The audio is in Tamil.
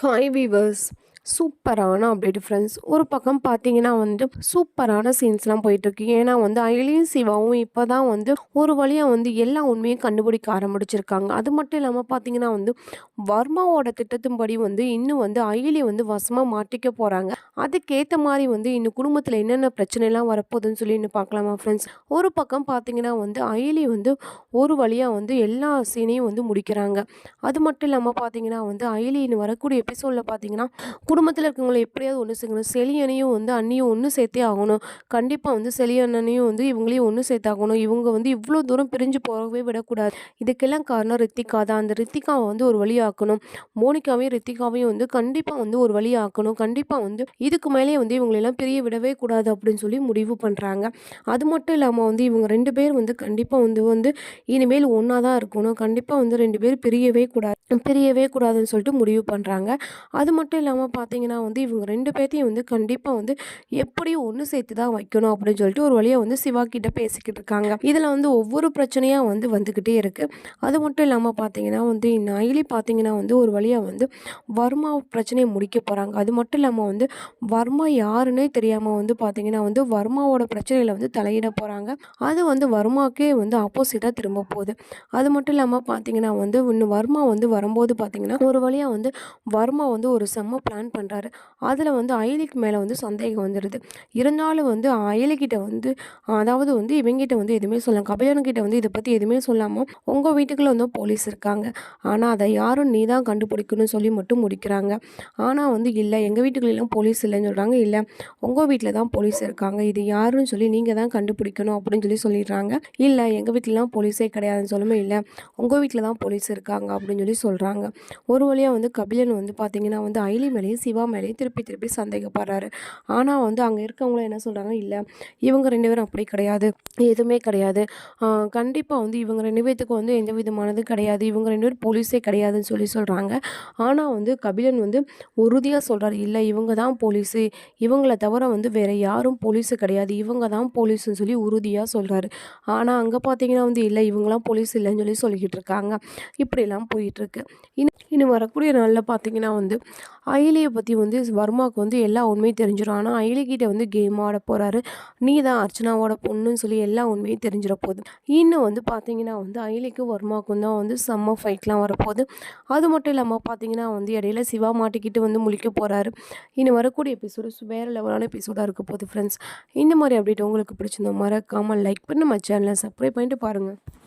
Hi, viewers. சூப்பரான அப்டேட் ஃப்ரெண்ட்ஸ் ஒரு பக்கம் பார்த்தீங்கன்னா வந்து சூப்பரான சீன்ஸ்லாம் போயிட்டுருக்கு. ஏன்னா வந்து அயலியும் சிவாவும் இப்போ தான் வந்து ஒரு வழியாக வந்து எல்லா உண்மையும் கண்டுபிடிக்க ஆரம்பிச்சிருக்காங்க. அது மட்டும் இல்லாமல் பார்த்தீங்கன்னா வந்து வர்மாவோட திட்டத்தின்படி வந்து இன்னும் வந்து அயலி வந்து வசமாக மாட்டிக்க போகிறாங்க அதுக்கேற்ற மாதிரி வந்து இன்னும் குடும்பத்தில் என்னென்ன பிரச்சனைலாம் வரப்போகுதுன்னு சொல்லி இன்னும் பார்க்கலாமா ஃப்ரெண்ட்ஸ் ஒரு பக்கம் பார்த்தீங்கன்னா வந்து அயலி வந்து ஒரு வழியாக வந்து எல்லா சீனையும் வந்து முடிக்கிறாங்க. அது மட்டும் இல்லாமல் பார்த்தீங்கன்னா வந்து அயலின்னு வரக்கூடிய எபிசோடில் பார்த்தீங்கன்னா குடும்பத்தில் இருக்கவங்களை எப்படியாவது ஒன்று சேர்க்கணும் செலியனையும் வந்து அண்ணியும் ஒன்று சேர்த்தே ஆகணும். கண்டிப்பாக வந்து செலியண்ணனையும் வந்து இவங்களையும் ஒன்று சேர்த்தாகணும் இவங்க வந்து இவ்வளோ தூரம் பிரிஞ்சு போகவே விடக்கூடாது. இதுக்கெல்லாம் காரணம் ரித்திகா தான். அந்த ரித்திகாவை வந்து ஒரு வழியாக்கணும் மோனிகாவையும் ரித்திகாவையும் வந்து கண்டிப்பாக வந்து ஒரு வழியாக்கணும் கண்டிப்பாக வந்து இதுக்கு மேலே வந்து இவங்களெல்லாம் பிரிய விடவே கூடாது அப்படின்னு சொல்லி முடிவு பண்ணுறாங்க அது மட்டும் இல்லாமல் வந்து இவங்க ரெண்டு பேர் வந்து கண்டிப்பாக வந்து வந்து இனிமேல் ஒன்றா தான் இருக்கணும். கண்டிப்பாக வந்து ரெண்டு பேர் பிரியவே கூடாது. பிரியவே கூடாதுன்னு சொல்லிட்டு முடிவு பண்ணுறாங்க அது மட்டும் இல்லாமல் பார்த்தீங்கன்னா வந்து இவங்க ரெண்டு பேர்த்தையும் வந்து கண்டிப்பாக வந்து எப்படியும் ஒன்று சேர்த்து தான் வைக்கணும் அப்படின்னு சொல்லிட்டு ஒரு வழியாக வந்து சிவா கிட்ட பேசிக்கிட்டு இருக்காங்க. இதில் வந்து ஒவ்வொரு பிரச்சனையாக வந்து வந்துக்கிட்டே இருக்குது அது மட்டும் இல்லாமல் பார்த்தீங்கன்னா வந்து நைலி பார்த்தீங்கன்னா வந்து ஒரு வழியாக வந்து வர்மா பிரச்சனையை முடிக்க போகிறாங்க அது மட்டும் இல்லாமல் வந்து வர்மா யாருன்னே தெரியாமல் வந்து பார்த்தீங்கன்னா வந்து வர்மாவோட பிரச்சனையில் வந்து தலையிட போகிறாங்க அது வந்து வர்மாக்கே வந்து ஆப்போசிட்டாக திரும்ப போகுது. அது மட்டும் இல்லாமல் பார்த்தீங்கன்னா வந்து இன்னும் வர்மா வந்து வரும்போது பார்த்தீங்கன்னா ஒரு வழியாக வந்து வர்மா வந்து ஒரு செம்ம பிளான் பண்ணுறாரு அதில் வந்து அயலிக்கு மேலே வந்து சந்தேகம் வந்துடுது இருந்தாலும் வந்து அயலிக்கிட்ட வந்து அதாவது வந்து இவங்கிட்ட வந்து எதுவுமே சொல்லலாம் கபிலன்கிட்ட வந்து இதை பற்றி எதுவுமே சொல்லாமல் உங்கள் வீட்டுக்குள்ளே வந்து போலீஸ் இருக்காங்க. ஆனால் அதை யாரும் நீ தான் கண்டுபிடிக்கணும்னு சொல்லி மட்டும் முடிக்கிறாங்க. ஆனால் வந்து இல்லை எங்கள் வீட்டுக்குள்ளெல்லாம் போலீஸ் இல்லைன்னு சொல்கிறாங்க இல்லை உங்கள் வீட்டில் தான் போலீஸ் இருக்காங்க. இது யாருன்னு சொல்லி நீங்கள் தான் கண்டுபிடிக்கணும் அப்படின்னு சொல்லி சொல்லிடுறாங்க. இல்லை எங்கள் வீட்டிலலாம் போலீஸே கிடையாதுன்னு சொல்லுமே இல்லை உங்கள் வீட்டில் தான் போலீஸ் இருக்காங்க அப்படின்னு சொல்லி சொல்கிறாங்க ஒரு வழியாக வந்து கபிலன் வந்து பார்த்தீங்கன்னா வந்து அயலி மேலேயும் சிவா மேலேயும் திருப்பி திருப்பி சந்தேகப்படுறாரு. ஆனால் வந்து அங்கே இருக்கவங்களும் என்ன சொல்கிறாங்க இல்லை இவங்க ரெண்டு பேரும் அப்படி கிடையாது. எதுவுமே கிடையாது. கண்டிப்பாக வந்து இவங்க ரெண்டு பேர்த்துக்கு வந்து எந்த விதமானது கிடையாது. இவங்க ரெண்டு பேரும் போலீஸே கிடையாதுன்னு சொல்லி சொல்கிறாங்க ஆனால் வந்து கபிலன் வந்து உறுதியாக சொல்கிறார் இல்லை இவங்க தான் போலீஸு. இவங்கள தவிர வந்து வேறு யாரும் போலீஸு கிடையாது. இவங்க தான் போலீஸுன்னு சொல்லி உறுதியாக சொல்கிறாரு ஆனால் அங்கே பார்த்தீங்கன்னா வந்து இல்லை இவங்களாம் போலீஸ் இல்லைன்னு சொல்லி சொல்லிக்கிட்டு இருக்காங்க. இப்படிலாம் போயிட்டுருக்கு இன்னும் இன்னும் வரக்கூடிய நாளில் பார்த்தீங்கன்னா வந்து அயலியை பற்றி வந்து வர்மாவுக்கு வந்து எல்லா உண்மையும் தெரிஞ்சிடும் ஆனால் அயலிக்கிட்ட வந்து கேம் ஆட போகிறாரு நீ தான் அர்ச்சனாவோட பொண்ணுன்னு சொல்லி எல்லா உண்மையும் தெரிஞ்சிட போகுது. இன்னும் வந்து பார்த்தீங்கன்னா வந்து அயலிக்கும் வர்மாவுக்கும் தான் வந்து செம்ம ஃபைட்லாம் வரப்போகுது. அது மட்டும் இல்லாமல் பார்த்தீங்கன்னா வந்து இடையில சிவா மாட்டிக்கிட்டு வந்து முழிக்க போகிறாரு இன்னும் வரக்கூடிய எபிசோடு வேறு லெவலான எபிசோடாக இருக்க போகுது ஃப்ரெண்ட்ஸ் இந்த மாதிரி அப்டேட் உங்களுக்கு பிடிச்சிருந்தோம் மறக்காமல் லைக் பண்ணி நம்ம சேனலை சப்ஸ்கிரைப் பண்ணிட்டு பாருங்கள்